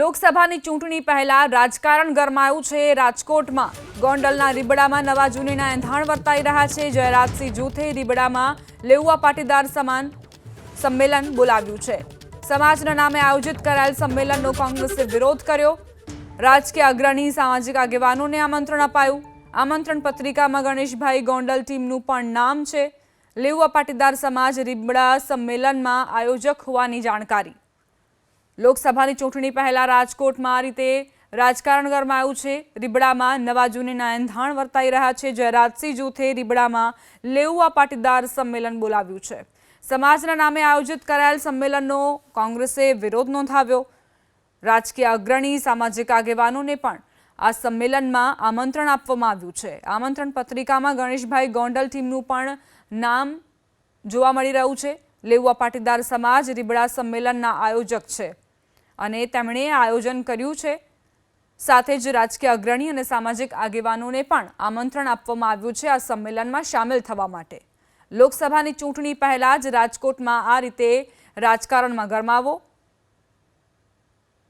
લોકસભાની ચૂંટણી પહેલા રાજકારણ ગરમાયું છે રાજકોટમાં. ગોંડલના રીબડામાં નવા જૂનીના એંધાણ વર્તાઈ રહ્યા છે. જયરાજસિંહ જૂથે રીબડામાં લેઉવા પાટીદાર સમાન સંમેલન બોલાવ્યું છે. સમાજના નામે આયોજિત કરાયેલ સંમેલનનો કોંગ્રેસે વિરોધ કર્યો. રાજકીય અગ્રણી, સામાજિક આગેવાનોને આમંત્રણ અપાયું. આમંત્રણ પત્રિકામાં ગણેશભાઈ ગોંડલ ટીમનું પણ નામ છે. લેઉવા પાટીદાર સમાજ રીબડા સંમેલનમાં આયોજક હોવાની જાણકારી. લોકસભાની ચૂંટણી પહેલા રાજકોટમાં આ રીતે રાજકારણ ગરમાયું છે. રીબડામાં નવા જૂનીના એંધાણ વર્તાઈ રહ્યા છે. જયરાજસિંહ જૂથે રીબડામાં લેઉવા પાટીદાર સંમેલન બોલાવ્યું છે. સમાજના નામે આયોજિત કરાયેલ સંમેલનનો કોંગ્રેસે વિરોધ નોંધાવ્યો. રાજકીય અગ્રણી, સામાજિક આગેવાનોને પણ આ સંમેલનમાં આમંત્રણ આપવામાં આવ્યું છે. આમંત્રણ પત્રિકામાં ગણેશભાઈ ગોંડલ ટીમનું પણ નામ જોવા મળી રહ્યું છે. લેઉવા પાટીદાર સમાજ રીબડા સંમેલનના આયોજક છે. અને તેમણે આયોજન કર્યું છે. સાથે જ રાજકીય અગ્રણી અને સામાજિક આગેવાનોને પણ આમંત્રણ આપવામાં આવ્યું છે આ સંમેલનમાં સામેલ થવા માટે. લોકસભાની ચૂંટણી પહેલાં જ રાજકોટમાં આ રીતે રાજકારણમાં ગરમાવો